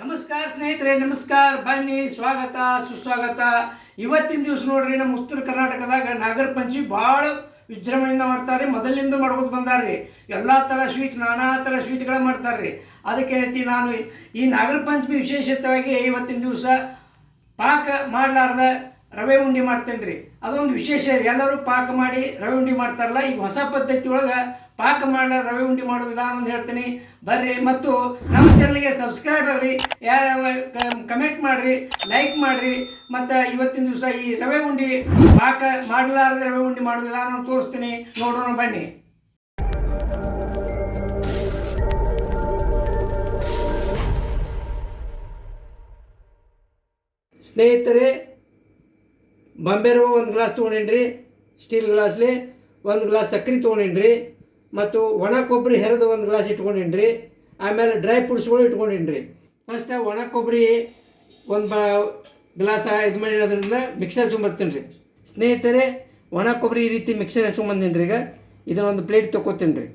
ನಮಸ್ಕಾರ ಸ್ನೇಹಿತರೆ, ನಮಸ್ಕಾರ. ಬನ್ನಿ, ಸ್ವಾಗತ, ಸುಸ್ವಾಗತ. ಇವತ್ತಿನ ದಿವಸ ನೋಡ್ರಿ, ನಮ್ಮ ಉತ್ತರ ಕರ್ನಾಟಕದಾಗ ನಾಗರ ಪಂಚಮಿ ಭಾಳ ವಿಜೃಂಭಣೆಯಿಂದ ಮಾಡ್ತಾರೆ ಮೊದಲಿಂದ ಮಾಡ್ಕೊತ ಬಂದಾರ್ರಿ. ಎಲ್ಲ ಥರ ಸ್ವೀಟ್ ನಾನಾ ಥರ ಸ್ವೀಟ್ಗಳ ಮಾಡ್ತಾರ್ರಿ. ಅದಕ್ಕೆ ರೀತಿ ನಾನು ಈ ನಾಗರ ಪಂಚಮಿ ವಿಶೇಷತೆಯಾಗಿ ಇವತ್ತಿನ ದಿವಸ ಪಾಕ ಮಾಡಲಾರ್ದ ರವೆ ಉಂಡೆ ಮಾಡ್ತೇನೆ ರೀ ಅದೊಂದು ವಿಶೇಷ ಎಲ್ಲರೂ ಪಾಕ ಮಾಡಿ ರವೆ ಉಂಡೆ ಮಾಡ್ತಾರಲ್ಲ ಈಗ ಹೊಸ ಪದ್ಧತಿ ಒಳಗೆ ಪಾಕ ಮಾಡಲ ರವೆ ಉಂಡೆ ಮಾಡೋ ವಿಧಾನ ಅಂತ ಹೇಳ್ತೀನಿ. ಬರ್ರಿ ಮತ್ತು ನಮ್ಮ ಚಾನಲ್ಗೆ ಸಬ್ಸ್ಕ್ರೈಬ್ ಆಗ್ರಿ. ಯಾರು ಕಮೆಂಟ್ ಮಾಡಿರಿ ಲೈಕ್ ಮಾಡಿರಿ. ಮತ್ತು ಇವತ್ತಿನ ದಿವಸ ಈ ರವೆ ಉಂಡೆ ಪಾಕ ಮಾಡಲಾರದ ರವೆ ಉಂಡೆ ಮಾಡೋ ವಿಧಾನ ತೋರಿಸ್ತೀನಿ. ನೋಡೋಣ ಬನ್ನಿ. ಸ್ನೇಹಿತರೆ, ಬಾಂಬೆ ಒಂದು ಗ್ಲಾಸ್ ತೊಗೊಂಡೇನ್ರಿ ಸ್ಟೀಲ್ ಗ್ಲಾಸ್ಲಿ ಒಂದು ಗ್ಲಾಸ್ ಸಕ್ಕರೆ ತೊಗೊಂಡೇನ್ರಿ. ಮತ್ತು ಒಣ ಕೊಬ್ಬರಿ ಹೆರೆದು ಒಂದು ಗ್ಲಾಸ್ ಇಟ್ಕೊಂಡಿನ್ರಿ. ಆಮೇಲೆ ಡ್ರೈ ಫ್ರೂಟ್ಸ್ಗಳು ಇಟ್ಕೊಂಡಿನ್ರಿ. ಫಸ್ಟ್ ಒಣ ಕೊಬ್ಬರಿ ಒಂದು ಬ ಗ್ಲಾಸ್ ಇದು ಮಾಡಿ ಅದರಿಂದ ಮಿಕ್ಸರ್ ಹಚ್ಕೊಂಬರ್ತೀನಿ ರೀ ಸ್ನೇಹಿತರೆ, ಒಣ ಕೊಬ್ಬರಿ ಈ ರೀತಿ ಮಿಕ್ಸರ್ ಹಚ್ಕೊಂಬಂದಿನಿ ರೀ ಈಗ. ಇದನ್ನ ಒಂದು ಪ್ಲೇಟ್ ತೊಗೋತೀನಿ ರೀ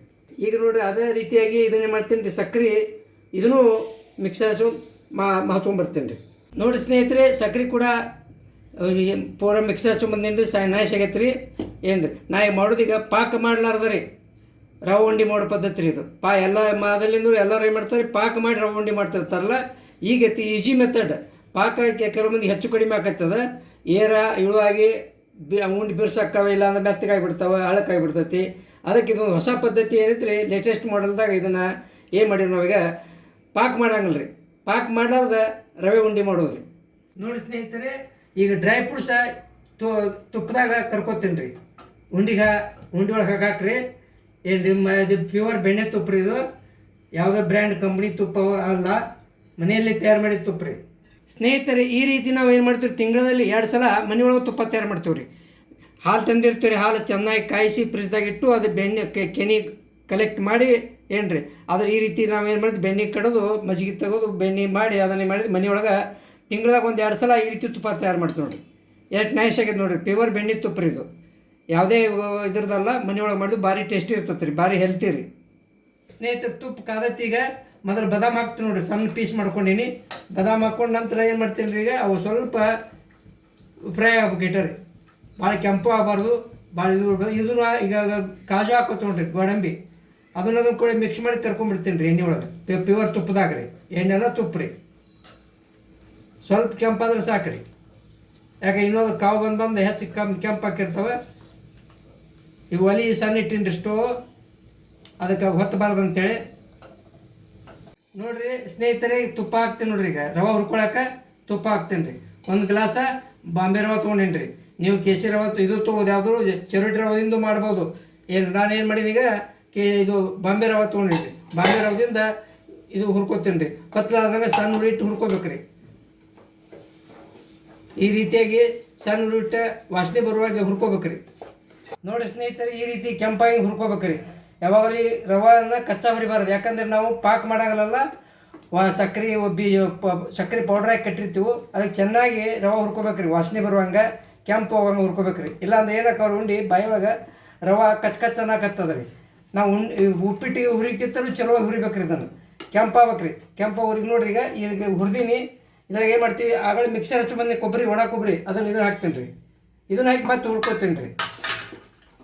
ಈಗ ನೋಡಿರಿ, ಅದೇ ರೀತಿಯಾಗಿ ಇದನ್ನೇ ಮಾಡ್ತೀನಿ ರೀ ಸಕ್ರೆ ಇದನ್ನು ಮಿಕ್ಸರ್ ಹಚ್ಕೊಂಡು ಮಾ ಬರ್ತೀನಿ ರೀ ನೋಡಿ ಸ್ನೇಹಿತರೆ, ಸಕ್ರೆ ಕೂಡ ಪೂರ ಮಿಕ್ಸರ್ ಹಚ್ಕೊಂಬಂದೇನು ರೀ ಸಾ ನಾಯಿ ಆಗೈತೆ ರೀ ಏನು ರೀ ನಾ ಈಗ ಮಾಡೋದೀಗ ಪಾಕ ಮಾಡಲಾರ್ದ ರೀ. ರವೆ ಉಂಡೆ ಮಾಡೋ ಪದ್ಧತಿ ರೀ ಇದು. ಪಾ ಎಲ್ಲ ಮಾದಲಿಂದ ಎಲ್ಲರೂ ಏನು ಮಾಡ್ತಾರೆ? ಪಾಕ ಮಾಡಿ ರವೆ ಉಂಡೆ ಮಾಡ್ತಿರ್ತಾರಲ್ಲ? ಈಗ ಈಜಿ ಮೆಥಡ್ ಪಾಕ ಕೆಲವು ಮಂದಿ ಹೆಚ್ಚು ಕಡಿಮೆ ಆಕತ್ತದ. ಏರ ಇಳುವಾಗಿ ಬಿ ಉಂಡೆ ಬಿರ್ಸಕ್ಕವ ಇಲ್ಲ ಅಂದ್ರೆ ಮೆತ್ತಗಾಗಿ ಬಿಡ್ತಾವೆ ಹಳಕ್ಕಾಗಿ ಬಿಡ್ತೈತಿ. ಅದಕ್ಕೆ ಇದೊಂದು ಹೊಸ ಪದ್ಧತಿ ಏನೈತೆ ರೀ ಲೇಟೆಸ್ಟ್ ಮಾಡಲ್ದಾಗ ಇದನ್ನು ಏನು ಮಾಡಿರಿ ನಾವೀಗ? ಪಾಕ ಮಾಡಂಗಿಲ್ಲ ರೀ ಪಾಕ ಮಾಡಲಾರ್ದ ರವೆ ಉಂಡೆ ಮಾಡೋದು ರೀ ನೋಡಿ ಸ್ನೇಹಿತರೆ, ಈಗ ಡ್ರೈ ಫ್ರೂಟ್ಸ ತುಪ್ಪದಾಗ ಕರ್ಕೋತೀನಿ ರೀ ಉಂಡಿಗೆ, ಉಂಡಿ ಒಳಗೆ ಹಾಕ್ರಿ. ಏನು ಇದು ಪ್ಯೂರ್ ಬೆಣ್ಣೆ ತುಪ್ಪ ಇದು? ಯಾವುದೋ ಬ್ರ್ಯಾಂಡ್ ಕಂಪ್ನಿ ತುಪ್ಪ ಅಲ್ಲ, ಮನೆಯಲ್ಲಿ ತಯಾರು ಮಾಡಿದ ತುಪ್ಪ ರೀ ಸ್ನೇಹಿತರೆ, ಈ ರೀತಿ ನಾವು ಏನು ಮಾಡ್ತೀವಿ ತಿಂಗಳಲ್ಲಿ ಎರಡು ಸಲ ಮನೆಯೊಳಗೆ ತುಪ್ಪ ತಯಾರು ಮಾಡ್ತೀವಿ ರೀ ಹಾಲು ತಂದಿರ್ತೀವಿ ರೀ ಹಾಲು ಚೆನ್ನಾಗಿ ಕಾಯಿಸಿ ಫ್ರಿಜ್ದಾಗ ಇಟ್ಟು ಅದು ಬೆಣ್ಣೆ ಕೆನೆ ಕಲೆಕ್ಟ್ ಮಾಡಿ ಏನ್ರಿ? ಆದ್ರೆ ಈ ರೀತಿ ನಾವು ಏನು ಮಾಡಿದ್ವಿ ಬೆಣ್ಣೆ ಕಡೋದು, ಮಜ್ಜಿಗೆ ತೆಗೆದು ಬೆಣ್ಣೆ ಮಾಡಿ ಅದನ್ನೇ ಮಾಡಿದ್ವಿ ಮನೆಯೊಳಗೆ ತಿಂಗಳಾಗ ಒಂದು ಎರಡು ಸಲ ಈ ರೀತಿ ತುಪ್ಪ ತಯಾರು ಮಾಡ್ತೀವಿ ನೋಡಿರಿ. ಎಷ್ಟು ನೈಸ್ ಆಗೈತೆ ನೋಡಿರಿ ಪ್ಯೂರ್ ಬೆಣ್ಣೆ ತುಪ್ಪ ಇದು. ಯಾವುದೇ ಇದ್ರದಲ್ಲ ಮನೆಯೊಳಗೆ ಮಾಡಿದ್ರು ಭಾರಿ ಟೇಸ್ಟಿ ಇರ್ತೈತೆ ರೀ ಭಾರಿ ಹೆಲ್ತಿ ರೀ. ಸ್ನೇಹಿತರ, ತುಪ್ಪ ಕಾದತ್ತೀಗ ಮೊದಲು ಬದಾಮ್ ಹಾಕ್ತೀನಿ ನೋಡಿರಿ, ಸಣ್ಣ ಪೀಸ್ ಮಾಡ್ಕೊಂಡಿನಿ. ಬದಾಮ್ ಹಾಕ್ಕೊಂಡು ನಂತರ ಏನು ಮಾಡ್ತೀನಿ ರೀ ಈಗ, ಅವು ಸ್ವಲ್ಪ ಫ್ರೈ ಆಗ್ಬೇಕು ಇಟ್ಟರಿ. ಭಾಳ ಕೆಂಪು ಆಗಬಾರ್ದು, ಭಾಳ ಇದು ಇದು ಈಗ ಕಾಜು ಹಾಕೋತ ನೋಡ್ರಿ, ಗೋಡಂಬಿ. ಅದನ್ನ ಅದನ್ನ ಕೂಡ ಮಿಕ್ಸ್ ಮಾಡಿ ಕರ್ಕೊಂಡ್ಬಿಡ್ತೀನಿ ರೀ ಎಣ್ಣೆ ಒಳಗೆ ಪ್ಯೂರ್ ತುಪ್ಪದಾಗ ರೀ. ಎಣ್ಣೆಲ್ಲ ತುಪ್ಪ ರೀ. ಸ್ವಲ್ಪ ಕೆಂಪಾದ್ರೆ ಸಾಕು ರೀ ಯಾಕೆ, ಇನ್ನೊಂದು ಕಾವು ಬಂದು ಬಂದು ಹೆಚ್ಚು ಕಮ್ಮಿ ಕೆಂಪು ಹಾಕಿರ್ತವೆ. ಈ ಒಲಿ ಸಣ್ಣ ಇಟ್ಟಿನ್ರಿ ಸ್ಟೋವ್ ಅದಕ್ಕೆ ಹೊತ್ತಬಾರ್ದು ಅಂತೇಳಿ ನೋಡ್ರಿ, ಸ್ನೇಹಿತರೆ ತುಪ್ಪ ಹಾಕ್ತೀನಿ ನೋಡ್ರಿ ಈಗ. ರವೆ ಹುರ್ಕೊಳಕ್ಕೆ ತುಪ್ಪ ಹಾಕ್ತೀನಿ ರೀ. ಒಂದು ಗ್ಲಾಸ ಬಾಂಬೆ ರವೆ ತೊಗೊಂಡೇನಿ ರೀ. ನೀವು ಕೇಸರಿ ರವೆ ಇದು ತೊಗೋದು ಯಾವುದು? ಚರೋಟಿ ರವದಿಂದ ಮಾಡ್ಬೋದು. ಏನು ನಾನು ಏನು ಮಾಡೀನಿ ಈಗ? ಕೇ ಇದು ಬಾಂಬೆ ರವೆ ತೊಗೊಂಡೇನಿ ರೀ. ಬಾಂಬೆ ರವದಿಂದ ಇದು ಹುರ್ಕೋತೀನಿ ರೀ. ಪತ್ಲಾದಾಗ ಸಣ್ಣ ಹುಳಿ ಇಟ್ಟು ಹುರ್ಕೋಬೇಕು ರೀ. ಈ ರೀತಿಯಾಗಿ ಸಣ್ಣ ಹುಳಿ ಇಟ್ಟು ವಾಸನೆ ಬರುವಾಗ ಹುರ್ಕೋಬೇಕ್ರಿ ನೋಡಿ ಸ್ನೇಹಿತರೆ, ಈ ರೀತಿ ಕೆಂಪಾಗಿ ಹುರ್ಕೋಬೇಕ್ರಿ. ರೀ ರವಾನ ಕಚ್ಚಾ ಹುರಿಬಾರ್ದು. ಯಾಕಂದ್ರೆ ನಾವು ಪಾಕ್ ಮಾಡಾಗಲ್ಲ ವಾ ಸಕ್ಕರೆ ಬಿ ಪ- ಸಕ್ಕರೆ ಪೌಡ್ರ್ ಹಾಕಿ ಕಟ್ಟಿರ್ತೀವಿ, ಅದಕ್ಕೆ ಚೆನ್ನಾಗಿ ರವೆ ಹುರ್ಕೋಬೇಕ್ರಿ. ವಾಸನೆ ಬರುವಂಗೆ ಕೆಂಪು ಹೋಗಂಗೆ ಹುರ್ಕೋಬೇಕ್ರಿ. ಇಲ್ಲಾಂದ್ರೆ ಏನಕ್ಕೆ ಅವ್ರು ಉಂಡು ಬಾಯಿ ರವೆ ಕಚ್ ಕಚ್ ಅನ್ನಕತ್ತದ ರೀ ನಾವು ಈ ಉಪ್ಪಿಟ್ಟಿಗೆ ಹುರಿಕಿತ್ತಲೂ ಚಲೋ ಹುರಿಬೇಕ್ರಿ ಇದನ್ನು. ಕೆಂಪಾಗ್ಬೇಕ್ರಿ. ಕೆಂಪ ಹುರಿಗೆ ನೋಡ್ರಿ ಈಗ ಈಗ ಹುರಿದೀನಿ. ಇದ್ರಾಗ ಏನು ಮಾಡ್ತೀವಿ? ಆಗಳ ಮಿಕ್ಸರ್ ಹಚ್ಚು ಬಂದು ಕೊಬ್ಬರಿ, ಒಣ ಕೊಬ್ಬರಿ, ಅದನ್ನು ಇದನ್ನು ಹಾಕ್ತೀನಿ ರೀ ಇದನ್ನ ಹಾಕಿ ಮತ್ತೆ ಹುರ್ಕೋತೀನಿ ರೀ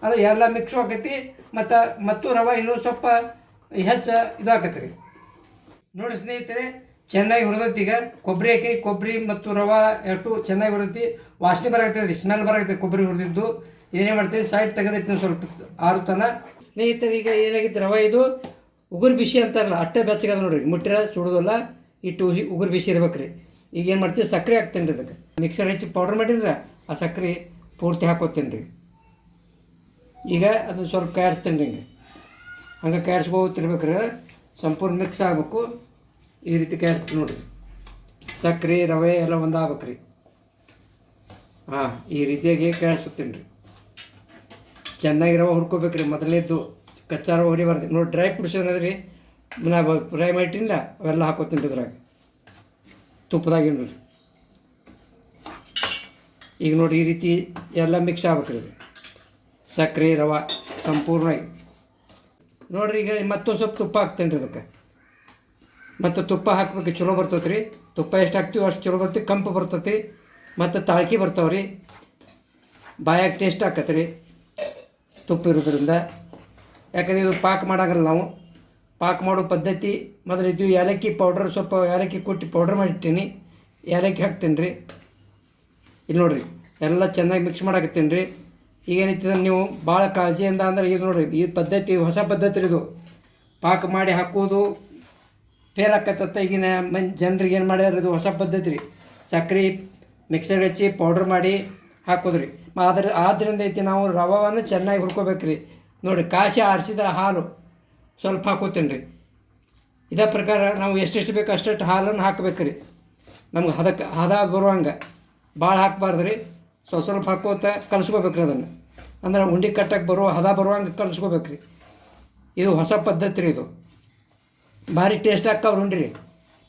ಅದು ಎಲ್ಲ ಮಿಕ್ಸ್ ಆಕೈತಿ ಮತ್ತು ಮತ್ತು ರವೆ ಇನ್ನೂ ಸ್ವಲ್ಪ ಹೆಚ್ಚು ಇದು ಆಕೈತಿ ರೀ ನೋಡಿ ಸ್ನೇಹಿತರೆ, ಚೆನ್ನಾಗಿ ಹುರಿದೈತಿ ಈಗ. ಕೊಬ್ಬರಿ ಹಾಕಿ ಕೊಬ್ಬರಿ ಮತ್ತು ರವೆ ಎಷ್ಟು ಚೆನ್ನಾಗಿ ಹುರಿದೈತಿ. ವಾಸನೆ ಬರಾಗತ್ತೆ ರೀ ಸ್ಮೆಲ್ ಬರಾಗತ್ತೆ ಕೊಬ್ಬರಿ ಹುರಿದಿದ್ದು. ಏನೇ ಮಾಡ್ತೀವಿ ಸೈಡ್ ತೆಗೆದೈತಿ ಸ್ವಲ್ಪ ಆರು ತನ. ಸ್ನೇಹಿತರೆ, ಈಗ ಏನಾಗಿತ್ತು ರವೆ ಇದು? ಉಗುರು ಬಿಸಿ ಅಂತಾರಲ್ಲ, ಅಟ್ಟೆ ಬೆಚ್ಚಗದ ನೋಡ್ರಿ. ಮುಟ್ಟಿರ ಸುಡೋದಲ್ಲ, ಇಟ್ಟು ಉಗುರು ಬಿಸಿ ಇರ್ಬೇಕು ರೀ ಈಗ ಏನು ಮಾಡ್ತೀವಿ ಸಕ್ಕರೆ ಹಾಕ್ತೇನೆ ರೀ ಅದಕ್ಕೆ. ಮಿಕ್ಸರ್ ಹೆಚ್ಚಿ ಪೌಡ್ರ್ ಮಾಡಿದ್ರೆ ಆ ಸಕ್ಕರೆ ಪೂರ್ತಿ ಹಾಕೋತೇನೆ ರೀ ಈಗ ಅದನ್ನು ಸ್ವಲ್ಪ ಕಾಯಿಸ್ತೇನೆ ರೀ ಹಿಂಗೆ ಹಂಗೆ ಕಾಯಿಸ್ಕೋತಿರ್ಬೇಕ್ರೆ ಸಂಪೂರ್ಣ ಮಿಕ್ಸ್ ಆಗಬೇಕು. ಈ ರೀತಿ ಕಾಯಿಸ್ತೀನಿ ನೋಡಿರಿ ಸಕ್ಕರೆ ರವೆ ಎಲ್ಲ ಒಂದಾಗ್ಬೇಕು ರೀ ಹಾಂ, ಈ ರೀತಿಯಾಗಿ ಕಾಯಿಸ್ತೀನಿ ರೀ. ಚೆನ್ನಾಗಿ ರವೆ ಹುರ್ಕೋಬೇಕು ರೀ ಮೊದಲೇದ್ದು ಕಚ್ಚಾ ರವೆ ಹುರಿಬಾರ್ದು ನೋಡಿ ಡ್ರೈ ಫ್ರೂಟ್ಸ್ ಏನದ್ರಿ? ನಾ ಫ್ರೈ ಮಾಡಿಟ್ಟಿಲ್ಲ ಅವೆಲ್ಲ ಹಾಕೋತೀನಿ ರೀ ಇದ್ರಾಗ. ತುಪ್ಪದಾಗಿ ನೋಡ್ರಿ ಈಗ ನೋಡಿ, ಈ ರೀತಿ ಎಲ್ಲ ಮಿಕ್ಸ್ ಆಗ್ಬೇಕು ರೀ ಸಕ್ಕರೆ ರವೆ ಸಂಪೂರ್ಣ ನೋಡ್ರಿ ಈಗ ಮತ್ತೊಂದು ಸ್ವಲ್ಪ ತುಪ್ಪ ಹಾಕ್ತೇನೆ ರೀ ಅದಕ್ಕೆ. ಮತ್ತು ತುಪ್ಪ ಹಾಕ್ಬೇಕು, ಚಲೋ ಬರ್ತೈತೆ ರೀ ತುಪ್ಪ ಎಷ್ಟು ಹಾಕ್ತೀವಿ ಅಷ್ಟು ಚಲೋ ಬರ್ತೈತಿ, ಕಂಪು ಬರ್ತೈತಿ ಮತ್ತು ತಾಳ್ಕಿ ಬರ್ತಾವೆ ರೀ ಬಾಯಾಗ ಟೇಸ್ಟ್ ಹಾಕತ್ತೆ ರೀ ತುಪ್ಪ ಇರೋದ್ರಿಂದ. ಯಾಕಂದ್ರೆ ಇದು ಪಾಕ್ ಮಾಡಾಗಲ್ಲ ನಾವು. ಪಾಕ್ ಮಾಡೋ ಪದ್ಧತಿ ಮೊದಲು ಇದು ಏಲಕ್ಕಿ ಪೌಡ್ರ್ ಸ್ವಲ್ಪ ಏಲಕ್ಕಿ ಕೊಟ್ಟು ಪೌಡ್ರ್ ಮಾಡಿಟ್ಟೀನಿ. ಏಲಕ್ಕಿ ಹಾಕ್ತೀನಿ ರೀ ಇಲ್ಲಿ ನೋಡಿರಿ, ಎಲ್ಲ ಚೆನ್ನಾಗಿ ಮಿಕ್ಸ್ ಮಾಡಾಕತ್ತೀನಿ ರೀ ಈಗ ಏನೈತಿ ನೀವು ಭಾಳ ಕಾಳಜಿಯಿಂದ ಅಂದ್ರೆ ಇದು ನೋಡಿರಿ, ಈ ಪದ್ಧತಿ, ಹೊಸ ಪದ್ಧತಿ ಇದು. ಪಾಕ ಮಾಡಿ ಹಾಕೋದು ಫೇಲ್ ಆಕತ್ತ ಈಗಿನ ಮನ್, ಜನರಿಗೆ ಏನು ಮಾಡ್ಯಾರ ಇದು ಹೊಸ ಪದ್ಧತಿ ರೀ ಸಕ್ರೆ ಮಿಕ್ಸರ್ ಹಚ್ಚಿ ಪೌಡ್ರ್ ಮಾಡಿ ಹಾಕೋದ್ರಿ. ರೀ ಅದ್ರ ಆದ್ದರಿಂದ ಐತಿ ನಾವು ರವವನ್ನು ಚೆನ್ನಾಗಿ ಹುರ್ಕೋಬೇಕು ರೀ ನೋಡಿ ಕಾಶಿ ಆರಿಸಿದ ಹಾಲು ಸ್ವಲ್ಪ ಹಾಕೋತೀನಿ ರೀ ಇದೇ ಪ್ರಕಾರ ನಾವು ಎಷ್ಟೆಷ್ಟು ಬೇಕು ಅಷ್ಟೆಷ್ಟು ಹಾಲನ್ನು ಹಾಕ್ಬೇಕು ರೀ ನಮ್ಗೆ ಹದಕ್ಕೆ ಹದ ಬರುವಂಗೆ. ಭಾಳ ಹಾಕ್ಬಾರ್ದು ರೀ ಸ್ವಲ್ಪ ಸ್ವಲ್ಪ ಹಾಕೋತ ಕಲಿಸ್ಕೋಬೇಕ್ರಿ ಅದನ್ನು. ಅಂದ್ರೆ ಉಂಡೆ ಕಟ್ಟಕ್ಕೆ ಬರೋ ಹದ ಬರುವಂಗೆ ಕಲಿಸ್ಕೋಬೇಕ್ರಿ. ಇದು ಹೊಸ ಪದ್ಧತಿ ರೀ ಇದು. ಭಾರಿ ಟೇಸ್ಟ್ ಹಾಕವ್ರು ರೀ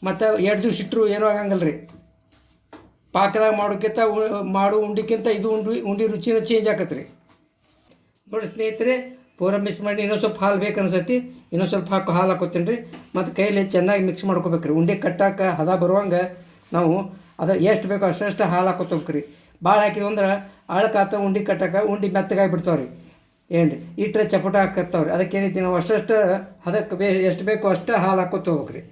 ಮತ್ತು ಎರಡು ದಿವ್ಸ ಇಟ್ಟರು ಏನೂ ಆಗಂಗಿಲ್ಲ ರೀ ಪಾಕದಾಗ ಮಾಡೋಕ್ಕಿಂತ ಮಾಡು ಉಂಡಿಕ್ಕಿಂತ ಇದು ಉಂಡಿ ಉಂಡಿ ರುಚಿನ ಚೇಂಜ್ ಆಗತ್ತೆ ರೀ ನೋಡಿ ಸ್ನೇಹಿತರೆ, ಪೂರ ಮಿಕ್ಸ್ ಮಾಡಿ ಇನ್ನೊಂದು ಸ್ವಲ್ಪ ಹಾಲು ಬೇಕು ಅನ್ಸತಿ ಇನ್ನೊಂದು ಸ್ವಲ್ಪ ಹಾಕಿ ಹಾಲು ಹಾಕೋತೀನಿ ರೀ ಮತ್ತು ಕೈಯಲ್ಲಿ ಚೆನ್ನಾಗಿ ಮಿಕ್ಸ್ ಮಾಡ್ಕೋಬೇಕು ರೀ ಉಂಡೆ ಕಟ್ಟಾಕ ಹದ ಬರುವಂಗೆ ನಾವು ಅದು ಎಷ್ಟು ಬೇಕೋ ಅಷ್ಟಷ್ಟು ಹಾಲು ಹಾಕೋತಬೇಕು ರೀ ಭಾಳ ಹಾಕಿದ್ವು ಅಂದ್ರೆ ಆಳಕಾತ ಉಂಡೆ ಕಟ್ಟಕ್ಕೆ ಉಂಡೆ ಮೆತ್ತಗಾಗಿ ಬಿಡ್ತಾವೆ ರೀ ಏನು ರೀ ಇಟ್ಟರೆ ಚಪಟ ಹಾಕತ್ತವ್ರಿ. ಅದಕ್ಕೆ ಏನೈತಿ ನಾವು ಅಷ್ಟು ಅದಕ್ಕೆ ಬೇ ಎಷ್ಟು ಬೇಕೋ ಅಷ್ಟು ಹಾಲು ಹಾಕೋತ ಹೋಗ್ಬೇಕು ರೀ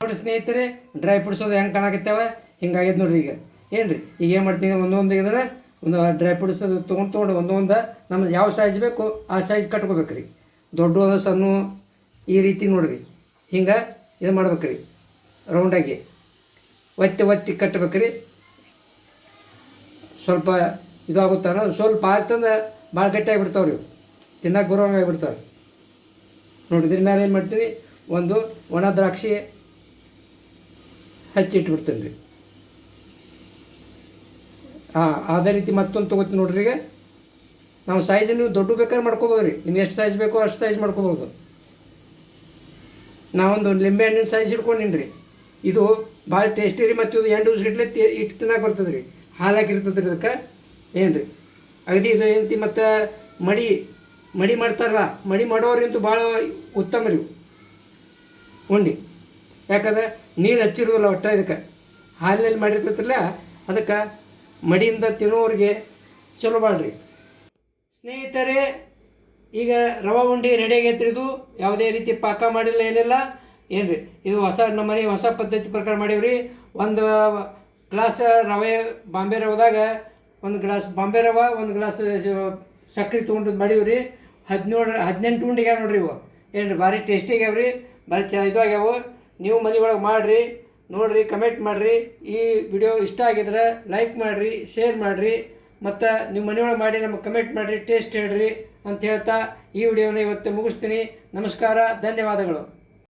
ನೋಡಿ ಸ್ನೇಹಿತರೆ, ಡ್ರೈ ಫ್ರೂಟ್ಸ್ ಅದು ಹೆಂಗೆ ಕಾಣಕತ್ತಾವ? ಹಿಂಗಾಗ್ಯದ ನೋಡ್ರಿ ಈಗ. ಏನು ರೀ ಈಗ ಏನು ಮಾಡ್ತೀನಿ ಒಂದೊಂದು ಇದ್ರೆ ಒಂದು ಡ್ರೈ ಫ್ರೂಟ್ಸ್ ಅದು ತೊಗೊಂಡು ತೊಗೊಂಡು ಒಂದೊಂದು ನಮ್ಗೆ ಯಾವ ಸೈಜ್ ಬೇಕು ಆ ಸೈಜ್ ಕಟ್ಕೋಬೇಕು ರೀ ದೊಡ್ಡ ಸಣ್ಣ ಈ ರೀತಿ ನೋಡ್ರಿ. ಹಿಂಗೆ ಇದು ಮಾಡ್ಬೇಕು ರೀ ರೌಂಡಾಗಿ ಒತ್ತಿ ಒತ್ತಿ ಕಟ್ಬೇಕು ರೀ ಸ್ವಲ್ಪ ಇದಾಗುತ್ತಾರೆ, ಸ್ವಲ್ಪ ಆಗ್ತಂದ್ರೆ ಭಾಳ ಗಟ್ಟಿಯಾಗಿ ಬಿಡ್ತಾವ್ರಿ ಇವು ತಿನ್ನಕ್ಕೆ ಬರೋಂಗೆ ಆಗಿಬಿಡ್ತಾವೆ ನೋಡಿ, ಇದ್ರ ಮೇಲೆ ಏನು ಮಾಡ್ತೀನಿ ಒಂದು ಒಣ ದ್ರಾಕ್ಷಿ ಹಚ್ಚಿಟ್ಬಿಡ್ತೀನಿ ರೀ ಹಾಂ, ಅದೇ ರೀತಿ ಮತ್ತೊಂದು ತೊಗೋತೀನಿ ನೋಡ್ರಿ ಈಗ. ನಾವು ಸೈಜ್ ನೀವು ದೊಡ್ಡ ಬೇಕಾದ್ರೆ ಮಾಡ್ಕೋಬೋದು ರೀ ನಿಮ್ಗೆ ಎಷ್ಟು ಸೈಜ್ ಬೇಕೋ ಅಷ್ಟು ಸೈಜ್ ಮಾಡ್ಕೋಬೋದು. ನಾವೊಂದು ಲಿಂಬೆ ಹಣ್ಣಿನ ಸೈಜ್ ಇಟ್ಕೊಂಡಿನಿ ರೀ ಇದು ಭಾಳ ಟೇಸ್ಟಿ ರೀ, ಮತ್ತು ಇದು ಎಂಟು ದಿವ್ಸ ಇಟ್ಟು ತಿನ್ನಕ್ಕೆ ಬರ್ತದೆ ರೀ ಹಾಲು ಹಾಕಿರ್ತದೆ ಅದಕ್ಕೆ ಏನು ರೀ ಅಗದಿ ಇದು ಏನಂತಿ ಮತ್ತು ಮಡಿ ಮಡಿ ಮಾಡ್ತಾರಲ್ಲ, ಮಡಿ ಮಾಡೋರಿಂತೂ ಭಾಳ ಉತ್ತಮ ರೀ. ಉಂಡಿ. ಯಾಕಂದ್ರೆ ನೀರು ಹಚ್ಚಿರೋಲ್ಲ ಒಟ್ಟ ಇದಕ್ಕೆ? ಹಾಲಿನಲ್ಲಿ ಮಾಡಿರ್ತೈತಿಲ್ಲ ಅದಕ್ಕೆ ಮಡಿಯಿಂದ ತಿನ್ನೋರಿಗೆ ಚಲೋ ಬಾಳ್ರಿ. ಸ್ನೇಹಿತರೆ, ಈಗ ರವೆ ಉಂಡೆ ರೆಡಿ ಆಗೈತ್ರಿ ಇದು. ಯಾವುದೇ ರೀತಿ ಪಾಕ ಮಾಡಿಲ್ಲ ಏನಿಲ್ಲ. ಏನು ರೀ ಇದು ಹೊಸ ನಮ್ಮನೆ ಹೊಸ ಪದ್ಧತಿ ಪ್ರಕಾರ ಮಾಡೀವ್ರಿ. ಒಂದು ಗ್ಲಾಸ್ ರವೆ ಬಾಂಬೆ ರವದಾಗ ಒಂದು ಗ್ಲಾಸ್ ಬಾಂಬೆ ರವೆ, ಒಂದು ಗ್ಲಾಸ್ ಸಕ್ಕರೆ ತೊಗೊಂಡು ರೀ ಹದಿನೇಳು, ಹದಿನೆಂಟು ಉಂಡಿಗೆ ನೋಡ್ರಿ ಇವು. ಏನು ಭಾರಿ ಟೇಸ್ಟಿ ಆಗ್ಯಾವ ರೀ, ಭಾರಿ ಚ, ಇದು ಆಗ್ಯಾವು. ನೀವು ಮನೆ ಒಳಗೆ ಮಾಡಿರಿ, ನೋಡಿರಿ ಕಮೆಂಟ್ ಮಾಡಿರಿ. ಈ ವಿಡಿಯೋ ಇಷ್ಟ ಆಗಿದ್ರೆ ಲೈಕ್ ಮಾಡಿರಿ ಶೇರ್ ಮಾಡಿರಿ. ಮತ್ತು ನಿಮ್ಮ ಮನೆಯೊಳಗೆ ಮಾಡಿ, ನಮಗೆ ಕಮೆಂಟ್ ಮಾಡಿರಿ ಟೇಸ್ಟ್ ಹೇಳ್ರಿ ಅಂತ ಹೇಳ್ತಾ ಈ ವಿಡಿಯೋನ ಇವತ್ತು ಮುಗಿಸ್ತೀನಿ. ನಮಸ್ಕಾರ, ಧನ್ಯವಾದಗಳು.